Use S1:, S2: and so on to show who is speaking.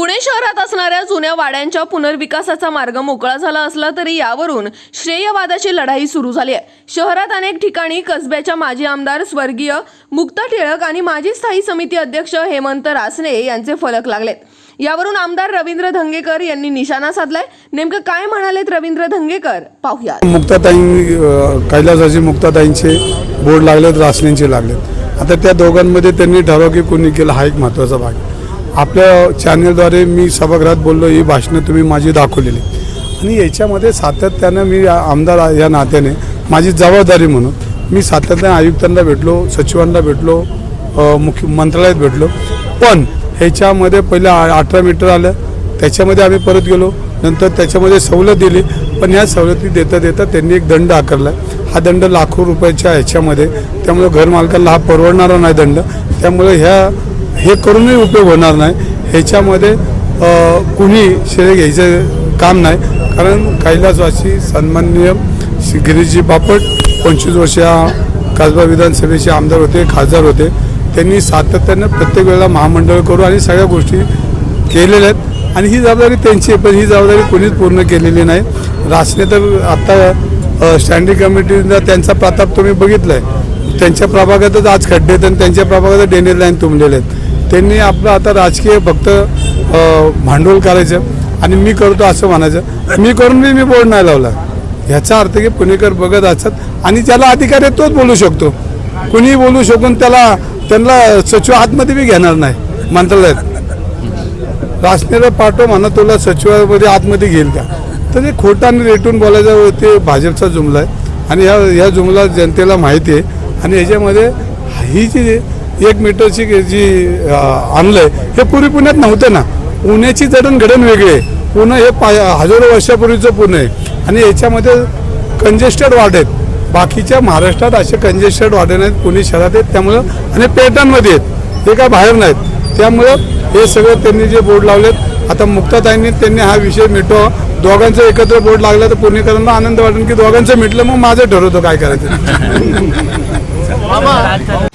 S1: पुणे शहरात असणाऱ्या जुन्या वाड्यांच्या पुनर्विकासाचा मार्ग मोकळा झाला असला तरी यावरून श्रेयवादाची लढाई सुरू झाली आहे. शहरात अनेक ठिकाणी कसब्याच्या माजी आमदार स्वर्गीय मुक्ता टिळक आणि माजी स्थायी समिती अध्यक्ष हेमंत रासने यांचे फलक लागलेत. यावरून आमदार रवींद्र धंगेकर यांनी निशाणा साधलाय. नेमकं काय म्हणालेत रवींद्र धंगेकर? पाहूया
S2: मुक्ताताई अ, कैलासाची मुक्ताताईंचे बोर्ड लागलेत रासनेंचे लागलेत. आता त्या दोघांमध्ये त्यांनी ठराव की कोणी केलं हा एक महत्त्वाचा भाग आहे. आपल्या चॅनलद्वारे मी सभागृहात बोललो ही भाषणं तुम्ही माझी दाखवलेली. आणि याच्यामध्ये सातत्यानं मी आमदार या नात्याने माझी जबाबदारी म्हणून मी सातत्याने आयुक्तांना भेटलो सचिवांना भेटलो मुख्य मंत्रालयात भेटलो. पण ह्याच्यामध्ये पहिलं आ- अठरा मीटर आलं त्याच्यामध्ये आम्ही परत गेलो नंतर त्याच्यामध्ये सवलत दिली पण ह्या सवलती देता देता त्यांनी एक दंड आकारला. हा दंड लाखो रुपयाच्या ह्याच्यामध्ये त्यामुळे घरमालकाला हा परवडणारा नाही दंड. त्यामुळे ह्या हे करूनही उपयोग होणार नाही. ह्याच्यामध्ये कुणी श्रेय घ्यायचं काम नाही. कारण कैलासवासी सन्माननीय श्री गिरीशजी बापट पंचवीस वर्ष या कसबा विधानसभेचे आमदार होते खासदार होते. त्यांनी सातत्यानं प्रत्येक वेळेला महामंडळ करू आणि सगळ्या गोष्टी केलेल्या आहेत. आणि ही जबाबदारी त्यांची आहे पण ही जबाबदारी कोणीच पूर्ण केलेली नाही. रासने तर आत्ता स्टँडिंग कमिटीला त्यांचा प्रताप तुम्ही बघितला आहे त्यांच्या प्रभागातच आज खड्डे आहेत आणि त्यांच्या प्रभागात डेनेल लाईन तुंबलेले आहेत. त्यांनी आपलं आता राजकीय फक्त भांडवल करायचं आणि मी करतो असं म्हणायचं. मी करून मी मी बोर्ड नाही लावला. ह्याचा अर्थ की पुणेकर बघत असतात आणि ज्याला अधिकार आहे तोच बोलू शकतो. कुणीही बोलू शकून त्याला त्यांना सचिव आतमध्ये बी घेणार नाही मंत्रालयात. रासनेला पाठव म्हणा तुला सचिवामध्ये आतमध्ये घेईल का? तर ते खोटाने रेटून बोलायचं ते भाजपचा जुमला आहे. आणि ह्या ह्या जुमला जनतेला माहिती आहे. आणि ह्याच्यामध्ये ही जी एक मीटरची जी आणलं आणलंय हे पूर्वी पुण्यात नव्हतं ना. पुण्याची जडणघडण वेगळी आहे. पुणे हे पा हजारो वर्षापूर्वीचं पुणे आहे. आणि याच्यामध्ये कंजेस्टेड वार्ड आहेत. बाकीच्या महाराष्ट्रात असे कंजेस्टेड वार्ड नाहीत. पुणे शहरात आहेत त्यामुळं आणि पेटांमध्ये आहेत. ते काय बाहेर नाहीत. त्यामुळं हे सगळं त्यांनी जे बोर्ड लावलेत आता मुक्ताताईंनी त्यांनी हा विषय मिटवा. दोघांचं एकत्र बोर्ड लागला तर पुणेकरांना आनंद वाटेल की दोघांचं मिटलं मग माझं ठरवतो काय करायचं.